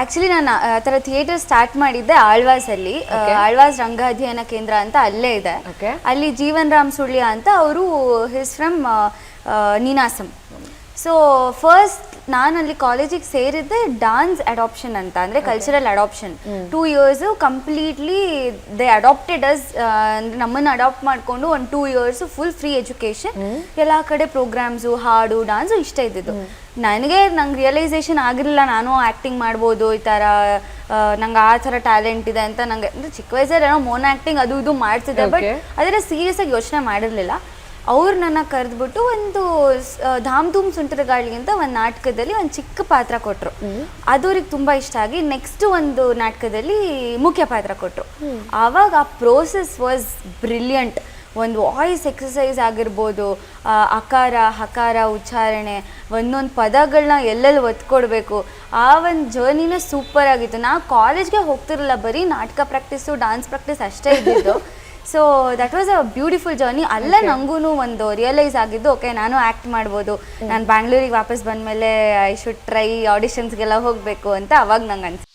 Actually ನಾನು ಆ ಥರ ಥಿಯೇಟರ್ ಸ್ಟಾರ್ಟ್ ಮಾಡಿದ್ದೆ ಆಳ್ವಾಸಲ್ಲಿ. ಅಲ್ಲಿ ಆಳ್ವಾಸ್ ರಂಗ ಅಧ್ಯಯನ ಕೇಂದ್ರ ಅಂತ ಅಲ್ಲೇ ಇದೆ. Okay. ಅಲ್ಲಿ ಜೀವನ್ ರಾಮ್ ಸುಳ್ಯ ಅಂತ ಅವರು he's from Ninasam. So first ನಾನು ಅಲ್ಲಿ ಕಾಲೇಜಿಗೆ ಸೇರಿದ್ದೆ ಡಾನ್ಸ್ ಅಡಾಪ್ಷನ್ ಅಂತ ಅಂದರೆ cultural adoption two years completely they adopted us ಅಂದರೆ ನಮ್ಮನ್ನು ಅಡಾಪ್ಟ್ ಮಾಡಿಕೊಂಡು ಒಂದು two years full free education ಎಲ್ಲ ಕಡೆ ಪ್ರೋಗ್ರಾಮ್ಸು ಹಾಡು ಡಾನ್ಸು ಇಷ್ಟ ಇದ್ದಿದ್ದು. ನನಗೆ ನಂಗೆ ರಿಯಲೈಸೇಷನ್ ಆಗಿರಲಿಲ್ಲ ನಾನು ಆ್ಯಕ್ಟಿಂಗ್ ಮಾಡ್ಬೋದು ಈ ಥರ ನಂಗೆ ಆ ಥರ ಟ್ಯಾಲೆಂಟ್ ಇದೆ ಅಂತ ನಂಗೆ ಅಂದರೆ ಚಿಕ್ಕ ವಯಸ್ಸಲ್ಲಿ ಏನೋ ಮೋನ್ ಆ್ಯಕ್ಟಿಂಗ್ ಅದು ಇದು ಮಾಡ್ತಿದ್ದೆ ಬಟ್. ಅದರ ಸೀರಿಯಸ್ ಆಗಿ ಯೋಚನೆ ಮಾಡಿರಲಿಲ್ಲ. ಅವ್ರು ನನ್ನ ಕರೆದ್ಬಿಟ್ಟು ಒಂದು ಧಾಮ್ ಧೂಮ್ ಸುಂಟರ ಗಾಳಿ ಅಂತ ಒಂದು ನಾಟಕದಲ್ಲಿ ಒಂದು ಚಿಕ್ಕ ಪಾತ್ರ ಕೊಟ್ಟರು ಅದು ಅವ್ರಿಗೆ ತುಂಬ ಇಷ್ಟ ಆಗಿ ನೆಕ್ಸ್ಟ್ ಒಂದು ನಾಟಕದಲ್ಲಿ ಮುಖ್ಯ ಪಾತ್ರ ಕೊಟ್ಟರು ಆವಾಗ ಆ ಪ್ರೋಸೆಸ್ ವಾಸ್ ಬ್ರಿಲಿಯಂಟ್ ಒಂದು ವಾಯ್ಸ್ ಎಕ್ಸಸೈಸ್ ಆಗಿರ್ಬೋದು ಅಕಾರ, ಹಕಾರ, ಉಚ್ಚಾರಣೆ, ಒಂದೊಂದು ಪದಗಳನ್ನ ಎಲ್ಲೆಲ್ಲಿ ಒತ್ಕೊಡ್ಬೇಕು, ಆ ಒಂದು ಜರ್ನಿನೇ ಸೂಪರ್ ಆಗಿತ್ತು. ನಾ ಕಾಲೇಜ್ಗೆ ಹೋಗ್ತಿರಲಿಲ್ಲ, ಬರೀ ನಾಟಕ ಪ್ರಾಕ್ಟೀಸು ಡಾನ್ಸ್ ಪ್ರಾಕ್ಟೀಸ್ ಅಷ್ಟೇ ಇದ್ದಿದ್ದು. So that was a beautiful journey ಅಲ್ಲೇ ನನಗೂ ಒಂದು ರಿಯಲೈಸ್ ಆಗಿದ್ದು ಓಕೆ ನಾನು ಆ್ಯಕ್ಟ್ ಮಾಡ್ಬೋದು. ನಾನು ಬ್ಯಾಂಗ್ಳೂರಿಗೆ ವಾಪಸ್ ಬಂದಮೇಲೆ ಐ ಶುಡ್ ಟ್ರೈ ಆಡಿಷನ್ಸ್ಗೆಲ್ಲ ಹೋಗಬೇಕು ಅಂತ ಅವಾಗ ನಂಗೆ ಅನ್ಸ್